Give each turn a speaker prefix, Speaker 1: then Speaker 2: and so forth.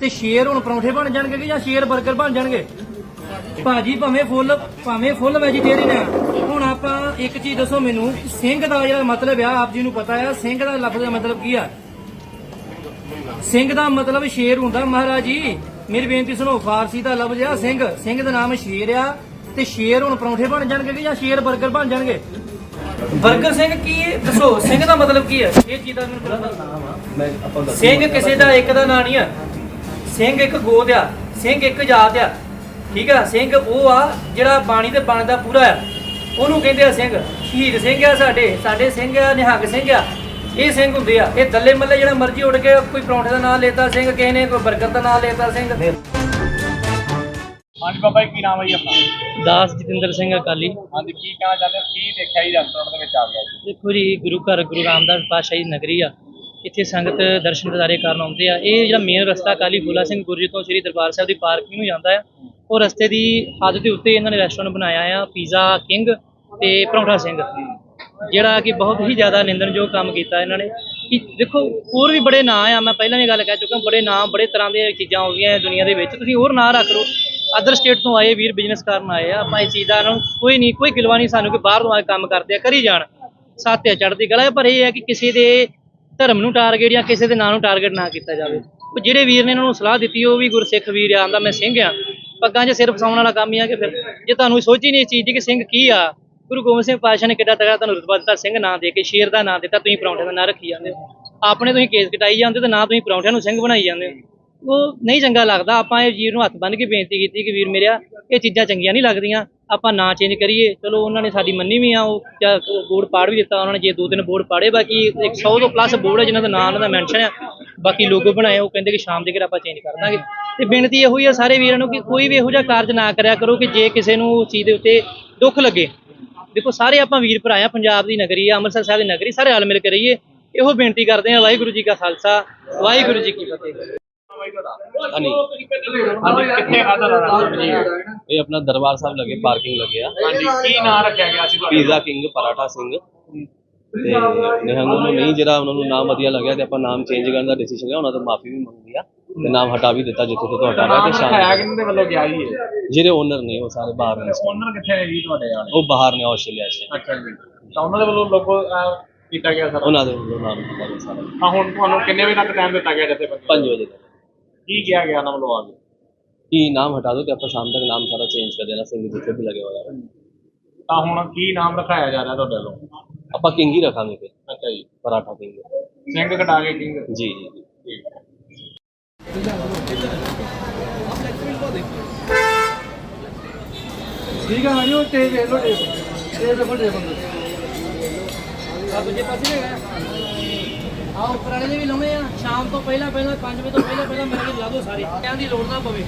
Speaker 1: ਤੇ ਸ਼ੇਰ ਹੁਣ ਪਰੌਂਠੇ ਬਣ ਜਾਣਗੇ ਕਿ ਜਾਂ ਸ਼ੇਰ 버ਗਰ ਬਣ ਜਾਣਗੇ? ਭਾਜੀ ਭਾਵੇਂ ਫੁੱਲ ਭਾਵੇਂ ਫੁੱਲ ਵੈਜੀਟੇਰੀਅਨ ਆ। ਹੁਣ ਆਪਾਂ ਇੱਕ ਚੀਜ਼ ਦੱਸੋ ਮੈਨੂੰ ਸਿੰਘ ਦਾ ਜਿਹੜਾ ਮਤਲਬ ਆ ਆਪ ਜੀ ਨੂੰ ਪਤਾ ਆ ਸਿੰਘ ਦਾ ਲਫ਼ਜ਼ ਦਾ ਮਤਲਬ ਕੀ ਆ? ਸਿੰਘ ਦਾ ਮਤਲਬ ਸ਼ੇਰ ਹੁੰਦਾ ਮਹਾਰਾਜ ਮੇਰੀ ਬੇਨਤੀ ਸੁਣੋ ਫਾਰਸੀ ਦਾ ਲਫ਼ਜ਼ ਆ ਸਿੰਘ। ਸਿੰਘ ਦਾ ਨਾਮ ਸ਼ੇਰ ਆ ਤੇ ਸ਼ੇਰ ਹੁਣ ਪਰੌਂਠੇ ਬਣ ਜਾਣਗੇ ਕਿ ਜਾਂ ਸ਼ੇਰ 버ਗਰ ਬਣ ਜਾਣਗੇ? ਬਰਗਰ ਸਿੰਘ ਕੀ ਦੱਸੋ ਸਿੰਘ ਦਾ ਮਤਲਬ ਕੀ ਹੈ ਇਹ ਚੀਜ਼ ਦਾ ਮੈਨੂੰ ਪਤਾ।
Speaker 2: ਨਾਮ ਆ
Speaker 1: ਸਿੰਘ ਕਿਸੇ ਦਾ ਇੱਕ ਦਾ ਨਾਂ ਨਹੀਂ ਆ। ਸਿੰਘ ਇੱਕ ਗੋਦ ਆ ਸਿੰਘ ਇੱਕ ਜਾਤ ਆ ਠੀਕ ਆ ਸਿੰਘ ਉਹ ਆ ਜਿਹੜਾ ਬਾਣੀ ਤੇ ਬਣਦਾ ਪੂਰਾ ਆ। ਉਹਨੂੰ ਕਹਿੰਦੇ ਆ ਸਿੰਘ ਸ਼ਹੀਦ ਸਿੰਘ ਆ ਸਾਡੇ ਸਾਡੇ ਸਿੰਘ ਆ ਨਿਹੰਗ ਸਿੰਘ ਆ। ਇਹ ਸਿੰਘ ਹੁੰਦੇ ਆ ਇਹ ਦੱਲੇ ਮੱਲੇ ਜਿਹੜਾ ਮਰਜ਼ੀ ਉੱਡ ਕੇ ਕੋਈ ਪਰੌਂਠੇ ਦਾ ਨਾਂ ਲੈਤਾ ਸਿੰਘ ਕਿਸੇ ਨੇ ਕੋਈ ਬਰਗਰ ਦਾ ਨਾਂ ਲੈਤਾ ਸਿੰਘ।
Speaker 3: ਹਾਂਜੀ ਬਾਬਾ ਜੀ ਕੀ ਨਾਮ ਹੈ ਜੀ ਆਪਣਾ?
Speaker 1: ਦਾਸ ਜਤਿੰਦਰ ਸਿੰਘ ਅਕਾਲੀ।
Speaker 3: ਹਾਂਜੀ ਕੀ ਕਹਿਣਾ ਚਾਹੁੰਦੇ ਹੋ? ਕੀ ਦੇਖਿਆ ਜੀ ਰੈਸਟੋਰੈਂਟ ਦੇ ਵਿੱਚ ਆ ਗਿਆ ਜੀ?
Speaker 1: ਦੇਖੋ ਜੀ ਗੁਰੂ ਘਰ ਗੁਰੂ ਰਾਮਦਾਸ ਪਾਤਸ਼ਾਹੀ ਨਗਰੀ ਆ। ਇੱਥੇ ਸੰਗਤ ਦਰਸ਼ਨ ਦਿਦਾਰੇ ਕਰਨ ਆਉਂਦੇ ਆ। ਇਹ ਜਿਹੜਾ ਮੇਨ ਰਸਤਾ ਕਾਲੀ ਫੂਲਾ ਸਿੰਘ ਗੁਰਜੀ ਤੋਂ ਸ੍ਰੀ ਦਰਬਾਰ ਸਾਹਿਬ ਦੀ ਪਾਰਕਿੰਗ ਨੂੰ ਜਾਂਦਾ ਆ। ਉਹ ਰਸਤੇ ਦੀ ਹੱਦ ਦੇ ਉੱਤੇ ਇਹਨਾਂ ਨੇ ਰੈਸਟੋਰੈਂਟ ਬਣਾਇਆ ਆ ਪੀਜ਼ਾ ਕਿੰਗ ਤੇ ਪਰੌਂਠਾ ਸਿੰਘ। ਜਿਹੜਾ ਕਿ ਬਹੁਤ ਹੀ ਜ਼ਿਆਦਾ ਨਿੰਦਣਯੋਗ ਕੰਮ ਕੀਤਾ ਇਹਨਾਂ ਨੇ। ਕਿ ਦੇਖੋ ਹੋਰ ਵੀ ਬੜੇ ਨਾਂ ਆ ਮੈਂ ਪਹਿਲਾਂ ਵੀ ਗੱਲ ਕਹਿ ਚੁੱਕਾ ਬੜੇ ਨਾਂ ਬੜੇ ਤਰ੍ਹਾਂ ਦੀਆਂ ਚੀਜ਼ਾਂ ਆਉਂਦੀਆਂ ਦੁਨੀਆ ਦੇ ਵਿੱਚ। ਤੁਸੀਂ ਹੋਰ ਨਾਂ ਰੱਖ ਲਓ। ਅਦਰ ਸਟੇਟ ਤੋਂ ਆਏ ਵੀਰ ਬਿਜ਼ਨਸ ਕਰਨ ਆਏ ਆ। ਆਪਾਂ ਇਸ ਚੀਜ਼ ਦਾ ਨੂੰ ਕੋਈ ਨਹੀਂ ਕੋਈ ਗਿਲਵਾ ਨਹੀਂ ਸਾਨੂੰ ਕਿ ਬਾਹਰ ਤੋਂ ਆ ਕੰਮ ਕਰਦੇ ਆ ਕਰੀ ਜਾਣ। ਸਾਥਿਆ ਚੜ੍ਹਦੀ ਕਲਾ ਹੈ, ਪਰ ਇਹ ਹੈ ਕਿ ਕਿਸੇ ਦੇ ਧਰਮ ਨੂੰ ਟਾਰਗੇਟ ਜਾਂ ਕਿਸੇ ਦੇ ਨਾਂ ਨੂੰ ਟਾਰਗੇਟ ਨਾ ਕੀਤਾ ਜਾਵੇ। ਉਹ ਜਿਹੜੇ ਵੀਰ ਨੇ ਇਹਨਾਂ ਨੂੰ ਸਲਾਹ ਦਿੱਤੀ, ਉਹ ਵੀ ਗੁਰਸਿੱਖ ਵੀਰ ਆ, ਆਂਦਾ ਮੈਂ ਸਿੰਘ ਆ। ਪੱਗਾਂ 'ਚ ਸਿਰ ਫਸਾਉਣ ਵਾਲਾ ਕੰਮ ਹੀ ਆ ਕਿ ਫਿਰ ਜੇ ਤੁਹਾਨੂੰ ਸੋਚ ਹੀ ਨਹੀਂ ਇਸ ਚੀਜ਼ ਦੀ ਕਿ ਸਿੰਘ ਕੀ ਆ? ਗੁਰੂ ਗੋਬਿੰਦ ਸਿੰਘ ਪਾਤਸ਼ਾਹ ਨੇ ਕਿੱਡਾ ਤਗੜਾ ਤੁਹਾਨੂੰ ਰੁਤਬਾ ਦਿੱਤਾ, ਸਿੰਘ ਨਾਂ ਦੇ ਕੇ, ਸ਼ੇਰ ਦਾ ਨਾਂ ਦਿੱਤਾ, ਤੁਸੀਂ ਪਰੌਂਠੇ ਦਾ ਨਾਂ ਰੱਖੀ ਜਾਂਦੇ ਹੋ। ਆਪਣੇ ਤੁਸੀਂ ਕੇਸ ਕਟਾਈ ਜਾਂਦੇ ਤੇ ਨਾ ਤੁਸੀਂ ਪਰੌਂਠਿਆਂ ਨੂੰ ਸਿੰਘ ਬਣਾਈ ਜਾਂਦੇ ਹੋ। ਉਹ ਨਹੀਂ ਚੰਗਾ ਲੱਗਦਾ। ਆਪਾਂ ਇਹ ਵੀਰ ਨੂੰ ਹੱਥ ਬੰਨ੍ਹ ਕੇ ਬੇਨਤੀ ਕੀਤੀ ਕਿ ਵੀਰ ਮੇਰਿਆ, ਇਹ ਚੀਜ਼ਾਂ ਚੰਗੀਆਂ ਨਹੀਂ ਲੱਗਦੀਆਂ। ਆਪਾਂ ਨਾਂ ਚੇਂਜ ਕਰੀਏ। ਚਲੋ, ਉਹਨਾਂ ਨੇ ਸਾਡੀ ਮੰਨੀ ਵੀ ਆ, ਉਹ ਬੋਰਡ ਪਾੜ ਵੀ ਦਿੱਤਾ, ਉਹਨਾਂ ਨੇ ਜੇ ਦੋ ਤਿੰਨ ਬੋਰਡ ਪਾੜੇ, ਬਾਕੀ 100 ਤੋਂ ਪਲੱਸ ਬੋਰਡ ਹੈ ਜਿਨ੍ਹਾਂ ਦਾ ਨਾਂ ਉਹਨਾਂ ਦਾ ਮੈਂਸ਼ਨ ਆ। ਬਾਕੀ ਲੋਗੋ ਬਣਾਏ, ਉਹ ਕਹਿੰਦੇ ਕਿ ਸ਼ਾਮ ਦੇ ਘਰ ਆਪਾਂ ਚੇਂਜ ਕਰ ਦਾਂਗੇ। ਤੇ ਬੇਨਤੀ ਇਹੋ ਹੀ ਆ ਸਾਰੇ ਵੀਰਾਂ ਨੂੰ ਕਿ ਕੋਈ ਵੀ ਇਹੋ ਜਿਹਾ ਕਾਰਜ ਨਾ ਕਰਿਆ ਕਰੋ ਕਿ ਜੇ ਕਿਸੇ ਨੂੰ ਉਸ ਚੀਜ਼ ਦੇ ਉੱਤੇ ਦੁੱਖ ਲੱਗੇ। ਦੇਖੋ, ਸਾਰੇ ਆਪਾਂ ਵੀਰ ਭਰਾ ਆ, ਪੰਜਾਬ ਦੀ ਨਗਰੀ ਆ, ਅੰਮ੍ਰਿਤਸਰ ਸਾਹਿਬ ਦੀ ਨਗਰੀ, ਸਾਰੇ ਰਲ ਮਿਲ ਕੇ ਰਹੀਏ। ਇਹੋ ਬੇਨਤੀ ਕਰਦੇ ਆ, ਵਾਹਿਗੁਰੂ ਜੀ ਕਾ ਖਾਲਸਾ, ਵਾਹਿਗੁਰੂ ਜੀ ਕੀ ਫਤਿਹ।
Speaker 3: ਹਾਂਜੀ ਕਿੱਥੇ ਖਾਦਾ ਰੈਸਟੋਰੈਂਟ ਜੀ?
Speaker 2: ਇਹ ਆਪਣਾ ਦਰਬਾਰ ਸਾਹਿਬ ਲੱਗੇ ਪਾਰਕਿੰਗ ਲੱਗੇ ਆ।
Speaker 3: ਹਾਂਜੀ ਕੀ ਨਾਮ ਰੱਖਿਆ ਗਿਆ ਸੀ ਤੁਹਾਡਾ?
Speaker 2: Pizza king paratha Singh. ਤੇ ਨਿਹੰਗ ਨੂੰ ਨਹੀਂ ਜਿਹੜਾ ਉਹਨਾਂ ਨੂੰ ਨਾਮ ਵਧੀਆ ਲੱਗਿਆ ਤੇ ਆਪਾਂ ਨਾਮ ਚੇਂਜ ਕਰਨ ਦਾ ਡਿਸੀਜਨ ਲਿਆ ਉਹਨਾਂ ਤੋਂ ਮਾਫੀ ਵੀ ਮੰਗੀ ਆ ਤੇ ਨਾਮ ਹਟਾ ਵੀ ਦਿੱਤਾ ਜਿੱਥੇ ਤੋਂ ਹਟਾਣਾ
Speaker 3: ਨਾਮ
Speaker 2: ਤੇ ਸ਼ਾਮ
Speaker 3: ਕਿਹਨਾਂ ਦੇ ਵੱਲੋਂ ਗਿਆ ਜੀ ਇਹ?
Speaker 2: ਜਿਹੜੇ ਓਨਰ ਨੇ ਉਹ ਸਾਰੇ ਬਾਹਰ ਨੇ।
Speaker 3: ਓਨਰ ਕਿੱਥੇ ਹੈ ਜੀ ਤੁਹਾਡੇ ਵਾਲੇ?
Speaker 2: ਉਹ ਬਾਹਰ ਨੇ ਆਸਟ੍ਰੇਲੀਆ 'ਚ।
Speaker 3: ਅੱਛਾ ਜੀ। ਤਾਂ ਉਹਨਾਂ ਦੇ ਵੱਲੋਂ ਲੋਗੋ ਕੀਤਾ ਗਿਆ ਸਰ?
Speaker 2: ਉਹਨਾਂ ਦੇ ਵੱਲੋਂ ਨਾਮ ਦਿੱਤਾ ਗਿਆ ਸਾਰਾ।
Speaker 3: ਤਾਂ ਹੁਣ ਤੁਹਾਨੂੰ ਕਿੰਨੇ ਵਜੇ ਤੱਕ ਟਾਈਮ ਦਿੱਤਾ ਗਿਆ ਜੱਥੇ
Speaker 2: 5 ਵਜੇ ਤੱਕ।
Speaker 3: ਕੀ ਕਿਹਾ ਗਿਆ ਉਹਨਾਂ ਵੱਲੋਂ ਆ ਕੇ
Speaker 2: ਕੀ ਨਾਮ ਹਟਾ ਦੋ ਤੇ ਆਪਾਂ ਸ਼ਾਮ ਤੱਕ ਨਾਮ ਸਾਰਾ ਚੇਂਜ ਕਰ ਦੇਣਾ ਸਿੰਘ ਜਿੱਥੇ ਵੀ ਲੱਗੇ ਹੋਇਆ
Speaker 3: ਤਾਂ ਹੁਣ ਕੀ ਨਾਮ ਰਖਾਇਆ ਜਾ ਰਿਹਾ ਤੁਹਾਡੇ ਵੱਲੋਂ
Speaker 2: ਆਪਾਂ ਕਿੰਗ ਹੀ ਰੱਖਾਂਗੇ ਫਿਰ
Speaker 3: ਅੱਛਾ ਜੀ
Speaker 2: ਪਰਾਠਾ ਕਿੰਗ
Speaker 3: ਸਿੰਘ ਕਟਾ ਕੇ ਕਿੰਗ
Speaker 2: ਜੀ ਜੀ ਜੀ
Speaker 3: ਠੀਕ ਹੈ
Speaker 1: ਠੀਕ ਆ ਭਾਈ ਉਹ ਤੇ ਵੇਖ ਲੋ ਟੇਪ ਇਹ ਦੇਖੋ ਟੇਪ ਆ ਦੂਜੇ ਪਾਸੇ ਹੈਗਾ ਆ ਉੱਪਰ ਵਾਲੇ ਦੇ ਵੀ ਲਾਉਣੇ ਆ। ਸ਼ਾਮ ਤੋਂ ਪਹਿਲਾਂ ਪਹਿਲਾਂ 5 ਵਜੇ ਤੋਂ ਪਹਿਲਾਂ ਪਹਿਲਾਂ ਮੇਰੇ ਲਈ ਲਾ ਦਿਓ ਸਾਰੇ। ਕਿਆਂ ਦੀ ਲੋੜ ਨਾ ਪਵੇ।